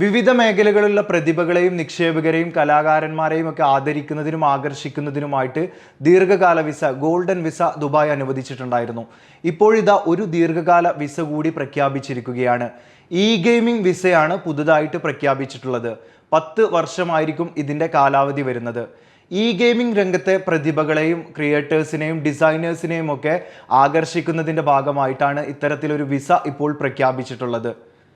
വിവിധ മേഖലകളിലുള്ള പ്രതിഭകളെയും നിക്ഷേപകരെയും കലാകാരന്മാരെയും ഒക്കെ ആദരിക്കുന്നതിനും ആകർഷിക്കുന്നതിനുമായിട്ട് ദീർഘകാല വിസ ഗോൾഡൻ വിസ ദുബായ് അനുവദിച്ചിട്ടുണ്ടായിരുന്നു. ഇപ്പോഴിതാ ഒരു ദീർഘകാല വിസ കൂടി പ്രഖ്യാപിച്ചിരിക്കുകയാണ്. ഇ ഗെയിമിംഗ് വിസയാണ് പുതുതായിട്ട് പ്രഖ്യാപിച്ചിട്ടുള്ളത്. പത്ത് വർഷമായിരിക്കും ഇതിന്റെ കാലാവധി വരുന്നത്. ഇ ഗെയിമിംഗ് രംഗത്തെ പ്രതിഭകളെയും ക്രിയേറ്റേഴ്സിനെയും ഡിസൈനേഴ്സിനെയും ഒക്കെ ആകർഷിക്കുന്നതിന്റെ ഭാഗമായിട്ടാണ് ഇത്തരത്തിലൊരു വിസ ഇപ്പോൾ പ്രഖ്യാപിച്ചിട്ടുള്ളത്.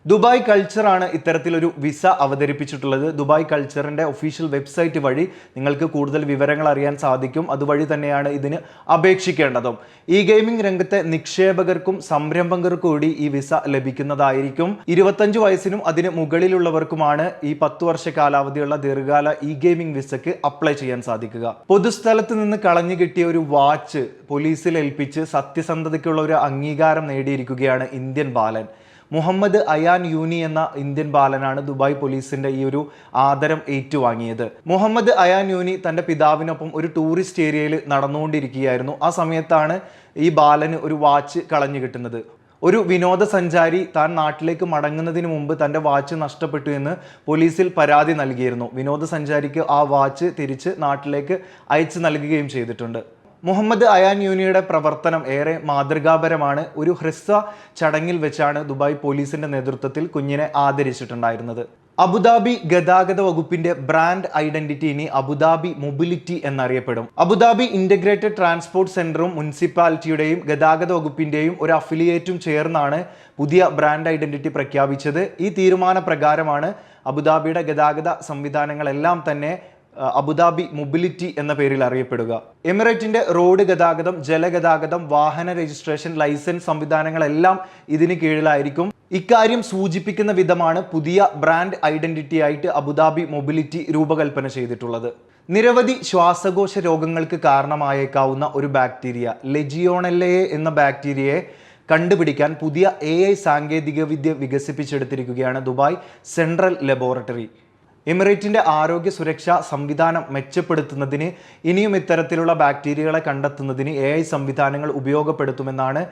ദുബായ് കൾച്ചറാണ് ഇത്തരത്തിലൊരു വിസ അവതരിപ്പിച്ചിട്ടുള്ളത്. ദുബായ് കൾച്ചറിന്റെ ഒഫീഷ്യൽ വെബ്സൈറ്റ് വഴി നിങ്ങൾക്ക് കൂടുതൽ വിവരങ്ങൾ അറിയാൻ സാധിക്കും. അതുവഴി തന്നെയാണ് ഇതിന് അപേക്ഷിക്കേണ്ടതും. ഈ ഗെയിമിംഗ് രംഗത്തെ നിക്ഷേപകർക്കും സംരംഭകർക്കും കൂടി ഈ വിസ ലഭിക്കുന്നതായിരിക്കും. ഇരുപത്തഞ്ച് വയസ്സിനും അതിന് മുകളിലുള്ളവർക്കുമാണ് ഈ പത്ത് വർഷ കാലാവധിയുള്ള ദീർഘകാല ഇ ഗെയിമിംഗ് വിസയ്ക്ക് അപ്ലൈ ചെയ്യാൻ സാധിക്കുക. പൊതുസ്ഥലത്ത് നിന്ന് കളഞ്ഞു കിട്ടിയ ഒരു വാച്ച് പോലീസിൽ ഏൽപ്പിച്ച് സത്യസന്ധതയ്ക്കുള്ള ഒരു അംഗീകാരം നേടിയിരിക്കുകയാണ് ഇന്ത്യൻ ബാലൻ. മുഹമ്മദ് അയാൻ യൂനി എന്ന ഇന്ത്യൻ ബാലനാണ് ദുബായ് പോലീസിന്റെ ഈ ഒരു ആദരം ഏറ്റുവാങ്ങിയത്. മുഹമ്മദ് അയാൻ യൂനി തന്റെ പിതാവിനൊപ്പം ഒരു ടൂറിസ്റ്റ് ഏരിയയിൽ നടന്നുകൊണ്ടിരിക്കുകയായിരുന്നു. ആ സമയത്താണ് ഈ ബാലന് ഒരു വാച്ച് കളഞ്ഞു കിട്ടുന്നത്. ഒരു വിനോദസഞ്ചാരി താൻ നാട്ടിലേക്ക് മടങ്ങുന്നതിന് മുമ്പ് തന്റെ വാച്ച് നഷ്ടപ്പെട്ടു എന്ന് പോലീസിൽ പരാതി നൽകിയിരുന്നു. വിനോദസഞ്ചാരിക്ക് ആ വാച്ച് തിരിച്ച് നാട്ടിലേക്ക് അയച്ചു നൽകുകയും ചെയ്തിട്ടുണ്ട്. മുഹമ്മദ് അയാൻ യൂനിയുടെ പ്രവർത്തനം ഏറെ മാതൃകാപരമാണ്. ഒരു ഹ്രസ്വ ചടങ്ങിൽ വെച്ചാണ് ദുബായ് പോലീസിന്റെ നേതൃത്വത്തിൽ കുഞ്ഞിനെ ആദരിച്ചിട്ടുണ്ടായിരുന്നത്. അബുദാബി ഗതാഗത വകുപ്പിന്റെ ബ്രാൻഡ് ഐഡന്റിറ്റി ഇനി അബുദാബി മൊബിലിറ്റി എന്നറിയപ്പെടും. അബുദാബി ഇന്റഗ്രേറ്റഡ് ട്രാൻസ്പോർട്ട് സെന്ററും മുനിസിപ്പാലിറ്റിയുടെയും ഗതാഗത വകുപ്പിന്റെയും ഒരു അഫിലിയേറ്റും ചേർന്നാണ് പുതിയ ബ്രാൻഡ് ഐഡന്റിറ്റി പ്രഖ്യാപിച്ചത്. ഈ തീരുമാന പ്രകാരമാണ് അബുദാബിയുടെ ഗതാഗത സംവിധാനങ്ങളെല്ലാം തന്നെ അബുദാബി മൊബിലിറ്റി എന്ന പേരിൽ അറിയപ്പെടുക. എമിറേറ്റിന്റെ റോഡ് ഗതാഗതം ജലഗതാഗതം വാഹന രജിസ്ട്രേഷൻ ലൈസൻസ് സംവിധാനങ്ങളെല്ലാം ഇതിന് കീഴിലായിരിക്കും. ഇക്കാര്യം സൂചിപ്പിക്കുന്ന വിധമാണ് പുതിയ ബ്രാൻഡ് ഐഡന്റിറ്റി ആയിട്ട് അബുദാബി മൊബിലിറ്റി രൂപകൽപ്പന ചെയ്തിട്ടുള്ളത്. നിരവധി ശ്വാസകോശ രോഗങ്ങൾക്ക് കാരണമായേക്കാവുന്ന ഒരു ബാക്ടീരിയ ലെജിയോണല്ലയെ എന്ന ബാക്ടീരിയയെ കണ്ടുപിടിക്കാൻ പുതിയ എ ഐ സാങ്കേതികവിദ്യ വികസിപ്പിച്ചെടുത്തിരിക്കുകയാണ് ദുബായ് സെൻട്രൽ ലബോറട്ടറി. എമിറേറ്റിന്റെ ആരോഗ്യ സുരക്ഷാ സംവിധാനം മെച്ചപ്പെടുത്തുന്നതിന് ഇനിയും ഇത്തരത്തിലുള്ള ബാക്ടീരിയകളെ കണ്ടെത്തുന്നതിന് എ ഐ സംവിധാനങ്ങൾ ഉപയോഗപ്പെടുത്തുമെന്നാണ്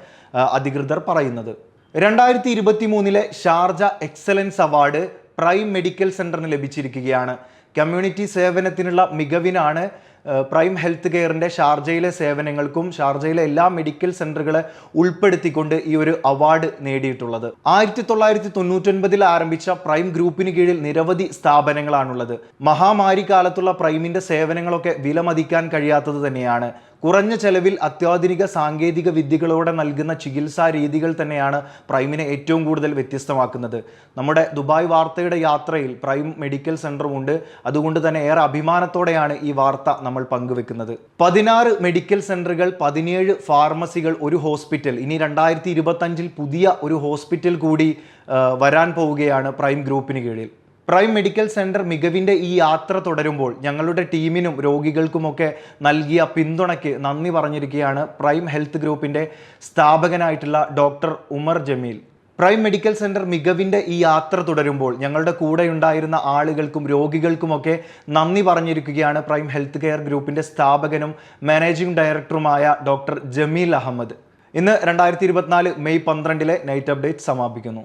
അധികൃതർ പറയുന്നത്. രണ്ടായിരത്തി ഇരുപത്തി മൂന്നിലെ Sharjah excellence award prime medical സെന്ററിന് ലഭിച്ചിരിക്കുകയാണ്. കമ്മ്യൂണിറ്റി സേവനത്തിനുള്ള മികവിനാണ് പ്രൈം ഹെൽത്ത് കെയറിന്റെ ഷാർജയിലെ സേവനങ്ങൾക്കും ഷാർജയിലെ എല്ലാ മെഡിക്കൽ സെന്ററുകളെ ഉൾപ്പെടുത്തിക്കൊണ്ട് ഈ ഒരു അവാർഡ് നേടിയിട്ടുള്ളത്. ആയിരത്തി തൊള്ളായിരത്തി തൊണ്ണൂറ്റൊൻപതിൽ ആരംഭിച്ച പ്രൈം ഗ്രൂപ്പിന് കീഴിൽ നിരവധി സ്ഥാപനങ്ങളാണുള്ളത്. മഹാമാരി കാലത്തുള്ള പ്രൈമിന്റെ സേവനങ്ങളൊക്കെ വിലമതിക്കാൻ കഴിയാത്തത് തന്നെയാണ്. കുറഞ്ഞ ചെലവിൽ അത്യാധുനിക സാങ്കേതിക വിദ്യകളോടെ നൽകുന്ന ചികിത്സാ രീതികൾ തന്നെയാണ് പ്രൈമിനെ ഏറ്റവും കൂടുതൽ വ്യത്യസ്തമാക്കുന്നത്. നമ്മുടെ ദുബായ് വാർത്തയുടെ യാത്രയിൽ പ്രൈം മെഡിക്കൽ സെന്ററുമുണ്ട് അതുകൊണ്ട് തന്നെ ഏറെ അഭിമാനത്തോടെയാണ് ഈ വാർത്ത നമ്മൾ പങ്കുവെക്കുന്നത്. പതിനാറ് മെഡിക്കൽ സെന്ററുകൾ പതിനേഴ് ഫാർമസികൾ ഒരു ഹോസ്പിറ്റൽ ഇനി രണ്ടായിരത്തി ഇരുപത്തഞ്ചിൽ പുതിയ ഒരു ഹോസ്പിറ്റൽ കൂടി വരാൻ പോവുകയാണ് പ്രൈം ഗ്രൂപ്പിന് കീഴിൽ. പ്രൈം മെഡിക്കൽ സെന്റർ മികവിന്റെ ഈ യാത്ര തുടരുമ്പോൾ ഞങ്ങളുടെ ടീമിനും രോഗികൾക്കുമൊക്കെ നൽകിയ പിന്തുണയ്ക്ക് നന്ദി പറഞ്ഞിരിക്കുകയാണ് പ്രൈം ഹെൽത്ത് ഗ്രൂപ്പിന്റെ സ്ഥാപകനായിട്ടുള്ള doctor Umar Jameel. Prime medical centre മികവിന്റെ ഈ യാത്ര തുടരുമ്പോൾ ഞങ്ങളുടെ കൂടെ ഉണ്ടായിരുന്ന ആളുകൾക്കും രോഗികൾക്കുമൊക്കെ നന്ദി പറഞ്ഞിരിക്കുകയാണ് പ്രൈം ഹെൽത്ത് കെയർ ഗ്രൂപ്പിന്റെ സ്ഥാപകനും മാനേജിംഗ് ഡയറക്ടറുമായ ഡോക്ടർ ജമീൽ അഹമ്മദ്. ഇന്ന് രണ്ടായിരത്തി ഇരുപത്തിനാല് മെയ് പന്ത്രണ്ടിലെ നൈറ്റ് അപ്ഡേറ്റ് സമാപിക്കുന്നു.